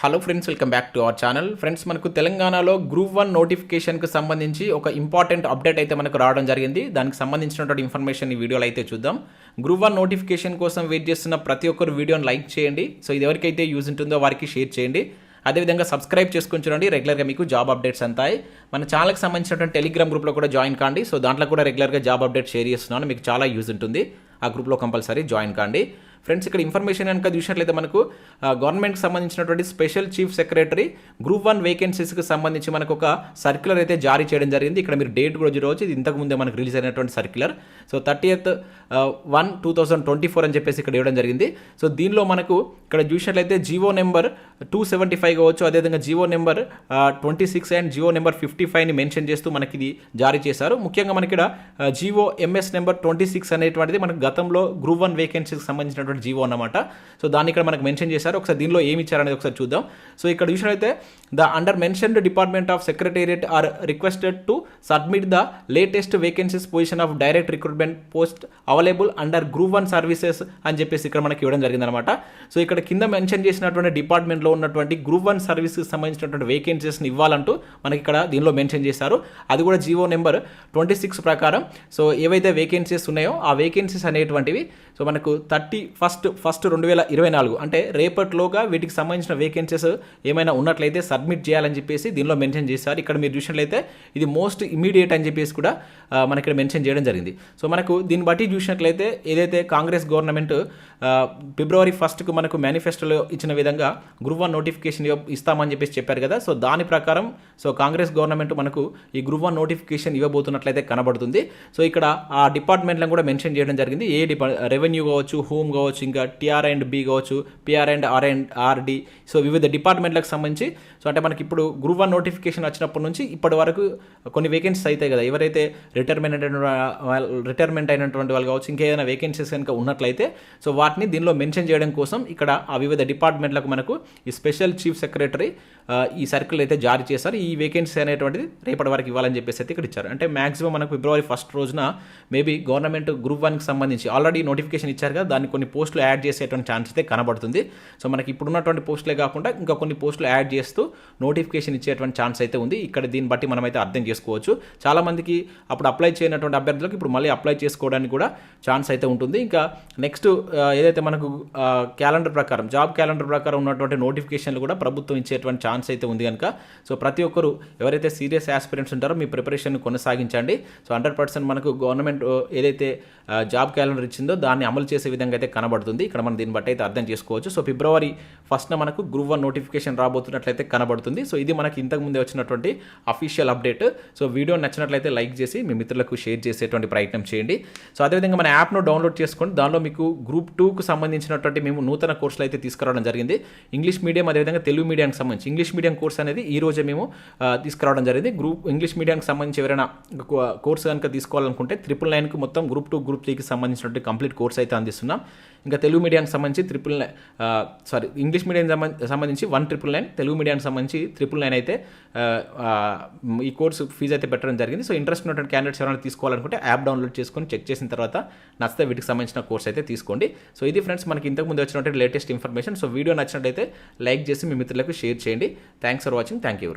Hello friends welcome back to our channel friends మనకు తెలంగాణలో group one నోటిఫికేషన్కి సంబంధించి ఒక ఇంపార్టెంట్ అప్డేట్ అయితే మనకు రావడం జరిగింది. దానికి సంబంధించినటువంటి ఇన్ఫర్మేషన్ ఈ వీడియోలో అయితే చూద్దాం. గ్రూప్ వన్ నోటిఫికేషన్ కోసం వెయిట్ చేస్తున్న ప్రతి ఒక్కరు వీడియోని లైక్ చేయండి. సో ఇది ఎవరికైతే యూజ్ ఉంటుందో వారికి షేర్ చేయండి. అదేవిధంగా సబ్స్క్రైబ్ చేసుకుని చూడండి. రెగ్యులర్గా మీకు జాబ్ అప్డేట్స్ అంతాయి. మన ఛానల్కి సంబంధించినటువంటి టెలిగ్రామ్ గ్రూప్లో కూడా జాయిన్ కాండి. సో దాంట్లో కూడా రెగ్యులర్గా జాబ్ అప్డేట్ షేర్ చేస్తున్నాను. మీకు చాలా యూజ్ ఉంటుంది. ఆ గ్రూప్లో కంపల్సరీ జాయిన్ కాండి. ఫ్రెండ్స్ ఇక్కడ ఇన్ఫర్మేషన్ కనుక చూసినట్లయితే మనకు గవర్నమెంట్కి సంబంధించినటువంటి special chief secretary group one వేకెన్సీస్కి సంబంధించి మనకు ఒక సర్క్యులర్ అయితే జారీ చేయడం జరిగింది. ఇక్కడ మీరు డేట్ కూడా చూడవచ్చు. ఇది ఇంతకుముందే మనకు రిలీజ్ అయినటువంటి circular. So thirty eighth one two thousand twenty four అని చెప్పేసి ఇక్కడ ఇవ్వడం జరిగింది. సో దీనిలో మనకు ఇక్కడ చూసినట్లయితే GO number two seventy five కావచ్చు. అదేవిధంగా GO number twenty six and GO number fifty ఫైవ్ని mention చేస్తూ మనకి ఇది జారీ చేశారు. ముఖ్యంగా మనకి ఇక్కడ GO MS number twenty six అనేటువంటిది మనకు గతంలో గ్రూప్ వన్ వేకెన్సీకి సంబంధించినటువంటి జీవో అన్నమాట. సో దాన్ని ఇక్కడ మనకు మెన్షన్ చేశారు. ఒకసారి దీనిలో ఏమి ఇచ్చారనేది ఒకసారి చూద్దాం. సో ఇక్కడ చూసినట్లయితే the under mentioned department of secretariat are requested to submit the latest vacancies position of direct recruitment post available under group one services అని చెప్పేసి ఇక్కడ మనకి ఇవ్వడం జరిగిందనమాట సో ఇక్కడ కింద మెన్షన్ చేసినటువంటి డిపార్ట్మెంట్లో ఉన్నటువంటి గ్రూప్ వన్ సర్వీస్కి సంబంధించినటువంటి వేకెన్సీస్ని ఇవ్వాలంటూ మనకి ఇక్కడ దీనిలో మెన్షన్ చేశారు. అది కూడా జీవో నెంబర్ ట్వంటీ సిక్స్ ప్రకారం. సో ఏవైతే వేకెన్సీస్ ఉన్నాయో ఆ వేకెన్సీస్ అనేటువంటివి సో మనకు థర్టీ ఫస్ట్ ఫస్ట్ రెండు వేల ఇరవై నాలుగు. అంటే రేపటిలోగా వీటికి సంబంధించిన వేకెన్సీస్ ఏమైనా ఉన్నట్లయితే సబ్మిట్ చేయాలని చెప్పేసి దీనిలో మెన్షన్ చేశారు. ఇక్కడ మీరు చూసినట్లయితే ఇది మోస్ట్ ఇమీడియట్ అని చెప్పేసి కూడా మనకి ఇక్కడ మెన్షన్ చేయడం జరిగింది. సో మనకు దీన్ని బట్టి చూసినట్లయితే ఏదైతే కాంగ్రెస్ గవర్నమెంట్ ఫిబ్రవరి ఫస్ట్కు మనకు మేనిఫెస్టోలో ఇచ్చిన విధంగా గ్రూప్ వన్ నోటిఫికేషన్ ఇస్తామని చెప్పేసి చెప్పారు కదా. సో దాని ప్రకారం సో కాంగ్రెస్ గవర్నమెంట్ మనకు ఈ గ్రూప్ వన్ నోటిఫికేషన్ ఇవ్వబోతున్నట్లయితే కనబడుతుంది. సో ఇక్కడ ఆ డిపార్ట్మెంట్లను కూడా మెన్షన్ చేయడం జరిగింది. ఏ డిపా రెవెన్యూ కావచ్చు హోమ్ కావచ్చు ఇంకా టిఆర్ అండ్ బి కావచ్చు PR and R and RD so వివిధ డిపార్ట్మెంట్లకు సంబంధించి సో అంటే మనకి ఇప్పుడు గ్రూప్ వన్ నోటిఫికేషన్ వచ్చినప్పటి నుంచి ఇప్పటి వరకు కొన్ని వేకెన్సీస్ అవుతాయి కదా. ఎవరైతే రిటైర్మెంట్ అయినటువంటి రిటైర్మెంట్ అయినటువంటి వాళ్ళు కావచ్చు ఇంకేదైనా వేకెన్సీస్ కనుక ఉన్నట్లయితే సో వాటిని దీనిలో మెన్షన్ చేయడం కోసం ఇక్కడ ఆ వివిధ డిపార్ట్మెంట్లకు మనకు ఈ స్పెషల్ చీఫ్ సెక్రటరీ ఈ సర్కిల్ అయితే జారీ చేశారు. ఈ వేకెన్సీ అనేటువంటిది రేపటి వరకు ఇవ్వాలని చెప్పేసి అయితే ఇక్కడ ఇచ్చారు. అంటే మాక్సిమం మనకు ఫిబ్రవరి ఫస్ట్ రోజున మేబీ గవర్నమెంట్ గ్రూప్ వన్కి సంబంధించి ఆల్రెడీ నోటిఫికేషన్ ఇచ్చారు కదా దాన్ని కొన్ని పోస్టులు యాడ్ చేసేటువంటి ఛాన్స్ అయితే కనబడుతుంది. సో మనకి ఇప్పుడున్నటువంటి పోస్టులే కాకుండా ఇంకా కొన్ని పోస్టులు యాడ్ చేస్తూ నోటిఫికేషన్ ఇచ్చేటువంటి ఛాన్స్ అయితే ఉంది. ఇక్కడ దీన్ని బట్టి మనమైతే అర్థం చేసుకోవచ్చు. చాలామందికి అప్పుడు అప్లై చేయనటువంటి అభ్యర్థులకు ఇప్పుడు మళ్ళీ అప్లై చేసుకోవడానికి కూడా ఛాన్స్ అయితే ఉంటుంది. ఇంకా నెక్స్ట్ ఏదైతే మనకు క్యాలెండర్ ప్రకారం జాబ్ క్యాలెండర్ ప్రకారం ఉన్నటువంటి నోటిఫికేషన్లు కూడా ప్రభుత్వం ఇచ్చేటువంటి ఛాన్స్ అయితే ఉంది కనుక సో ప్రతి ఒక్కరు ఎవరైతే సీరియస్ ఆస్పిరెంట్స్ ఉంటారో మీ ప్రిపరేషన్ కొనసాగించండి. సో హండ్రెడ్ పర్సెంట్ మనకు గవర్నమెంట్ ఏదైతే జాబ్ క్యాలెండర్ ఇచ్చిందో దాన్ని అమలు చేసే విధంగా అయితే కనబడుతుంది. కనబడుతుంది. ఇక్కడ మనం దీన్ని బట్టి అయితే అర్థం చేసుకోవచ్చు. సో ఫిబ్రవరి ఫస్ట్న మనకు గ్రూప్ వన్ నోటిఫికేషన్ రాబోతున్నట్లయితే కనబడుతుంది. సో ఇది మనకి ఇంతకుముందే వచ్చినటువంటి అఫీషియల్ అప్డేట్ సో వీడియో నచ్చినట్లయితే లైక్ చేసి మీ మిత్రులకు షేర్ చేసేటువంటి ప్రయత్నం చేయండి. సో అదేవిధంగా మన యాప్ను డౌన్లోడ్ చేసుకోండి. దానిలో మీకు గ్రూప్ టూకు సంబంధించినటువంటి మేము నూతన కోర్సులు అయితే తీసుకురావడం జరిగింది. ఇంగ్లీష్ మీడియం అదేవిధంగా తెలుగు మీడియానికి సంబంధించి ఇంగ్లీష్ మీడియం కోర్స్ అనేది ఈ రోజే మేము తీసుకురావడం జరిగింది. గ్రూప్ ఇంగ్లీష్ మీడియానికి సంబంధించి ఎవరైనా కోర్సు కనుక తీసుకోవాలనుకుంటే ట్రిపుల్ నైన్కి మొత్తం గ్రూప్ టూ గ్రూప్ త్రీకి సంబంధించినటువంటి కంప్లీట్ కోర్స్ అయితే అందిస్తున్నాం. ఇంకా తెలుగు మీడియానికి సంబంధించి triple nine sorry English medium సంబంధించి వన్ ట్రిపుల్ నైన్ తెలుగు మీడియానికి సంబంధించి ట్రిపుల్ నైన్ అయితే ఈ కోర్సు ఫీజు అయితే పెట్టడం జరిగింది. సో ఇంట్రెస్ట్ ఉన్నటువంటి క్యాండిడేట్స్ ఎవరైనా తీసుకోవాలనుకుంటే యాప్ డౌన్లోడ్ చేసుకొని చెక్ చేసిన తర్వాత నచ్చితే వీటికి సంబంధించిన కోర్స్ అయితే తీసుకోండి. సో ఇది ఫ్రెండ్స్ మనకి ఇంతకు ముందు వచ్చినటువంటి లేటెస్ట్ ఇన్ఫర్మేషన్ సో వీడియో నచ్చినట్లయితే లైక్ చేసి మీ మిత్రులకు షేర్ చేయండి. Thanks for watching thank you